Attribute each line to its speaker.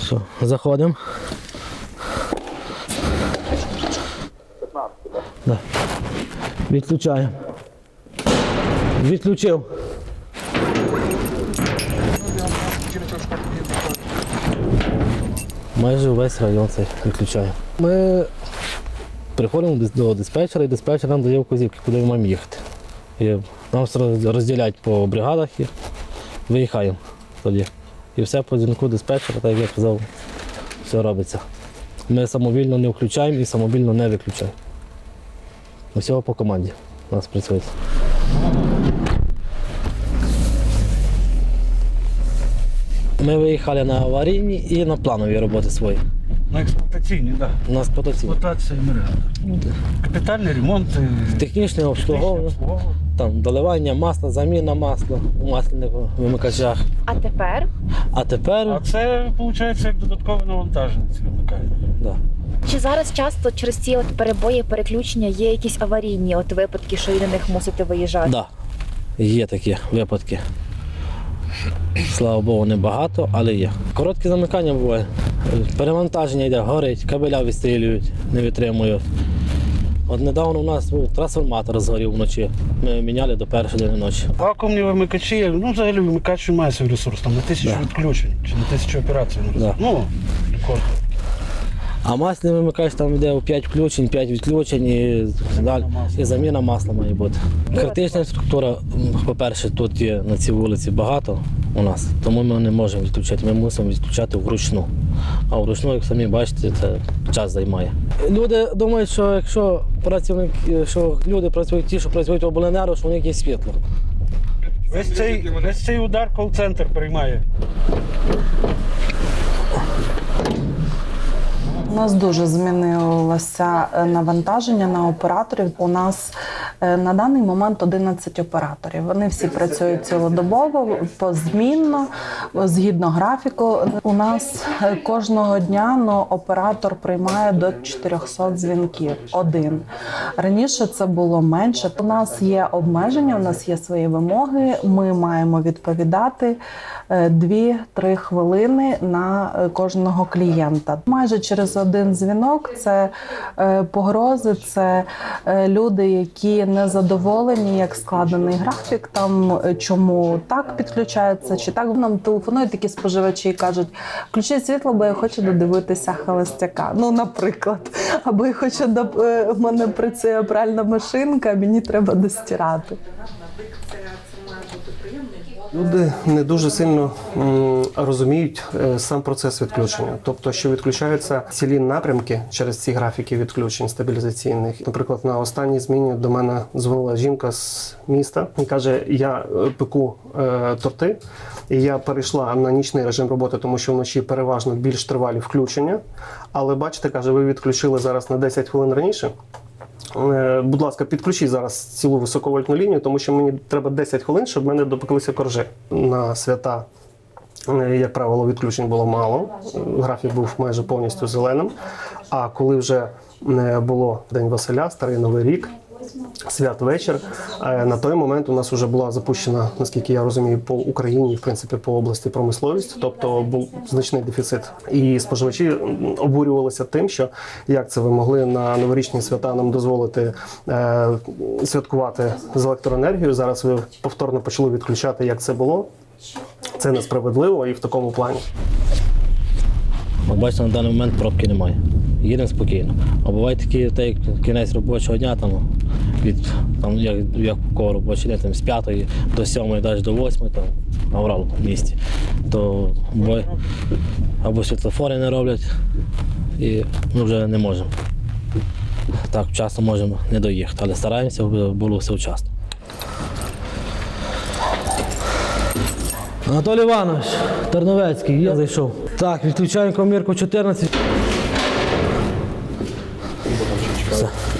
Speaker 1: Все, заходимо. Да. Відключаємо. Відключив. Майже весь район цей відключає. Ми приходимо до диспетчера, і диспетчер нам дає вказівки, куди ми маємо їхати. І нам роз- розділять по бригадах і виїхаємо тоді. І все по дзвінку диспетчера, так як я казав, все робиться. Ми самовільно не включаємо і самовільно не виключаємо. Усього по команді у нас працює. Ми виїхали на аварійні і на планові роботи свої.
Speaker 2: На експлуатаційні, так.
Speaker 1: У нас експлуатаційні.
Speaker 2: Експлуатація мережа. Капітальний ремонт. е,
Speaker 1: Технічне обслуговування, там доливання масла, заміна масла у масляних вимикачах.
Speaker 3: А тепер
Speaker 1: А тепер
Speaker 2: А це, виходить, як додаткове навантаження ці вимикає.
Speaker 1: да.
Speaker 3: чи зараз часто через ці от перебої переключення є якісь аварійні от випадки, що ви на них мусите виїжджати?
Speaker 1: Да. Є такі випадки. Слава Богу, не багато, але є. Короткі замикання буває. Перевантаження йде, горить, кабеля відстрілюють, не витримують. От недавно у нас був трансформатор згорів вночі. Ми міняли до першої години ночі.
Speaker 2: Вакуумні вимикачі, ну взагалі вимикач має свій ресурс, там на тисячу
Speaker 1: Да.
Speaker 2: відключень чи на тисячу операцій.
Speaker 1: Да.
Speaker 2: Ну, рекорд.
Speaker 1: А масляний вимикач там йде у 5 включень, 5 відключень і, далі, і заміна масла має бути. Критична структура, по-перше, тут є на цій вулиці багато у нас, тому ми не можемо відключати. Ми мусимо відключати вручну. А вручну, як самі бачите, це час займає. Люди думають, що якщо працівник, що люди працюють ті, що працюють в обленерго, що у них є світло.
Speaker 2: Весь цей, весь цей удар кол-центр приймає.
Speaker 4: У нас дуже змінилося е, навантаження на операторів. У нас е, на даний момент 11 операторів. Вони всі працюють цілодобово, позмінно, згідно графіку. У нас е, кожного дня ну, оператор приймає до 400 дзвінків. Один раніше це було менше. У нас є обмеження, у нас є свої вимоги. Ми маємо відповідати е, 2-3 хвилини на е, кожного клієнта. Майже через один дзвінок це е, погрози, це е, люди, які не задоволені, як складений графік, там е, чому так підключається, чи так нам телефонують такі споживачі і кажуть, включіть світло, бо я хочу додивитися холостяка. Ну, наприклад, або я хочу до е, мене працює пральна машинка, мені треба достирати.
Speaker 5: Люди не дуже сильно розуміють е, сам процес відключення, тобто, що відключаються цілі напрямки через ці графіки відключень стабілізаційних. Наприклад, на останній зміні до мене дзвонила жінка з міста і каже: Я е, пеку е, торти, і я перейшла на нічний режим роботи, тому що вночі переважно більш тривалі включення. Але бачите, каже, ви відключили зараз на 10 хвилин раніше. Е, Будь ласка, підключіть зараз цілу високовольтну лінію, тому що мені треба 10 хвилин, щоб мене допеклися коржи. На свята, е, як правило, відключень було мало. Графік був майже повністю зеленим. А коли вже е, було День Василя, Старий Новий рік, святвечір, е, на той момент у нас вже була запущена, наскільки я розумію, по Україні, в принципі, по області промисловість, тобто був значний дефіцит. І споживачі обурювалися тим, що як це ви могли на новорічні свята нам дозволити е, святкувати з електроенергією. Зараз ви повторно почали відключати, як це було. Це несправедливо і в такому плані.
Speaker 1: Бачите, на даний момент пробки немає. Їдемо спокійно. А буває такі, так кінець робочого дня, там, від, там, як, як кого робочий день, там, з 5 до 7, навіть до 8, там, аврал в місті, то буває, або світлофори не роблять, і ми вже не можемо. Так, вчасно можемо не доїхати, але стараємося, було все вчасно. Анатолій Іванович, Терновецький, я зайшов. Так, відключаємо комірку 14. все.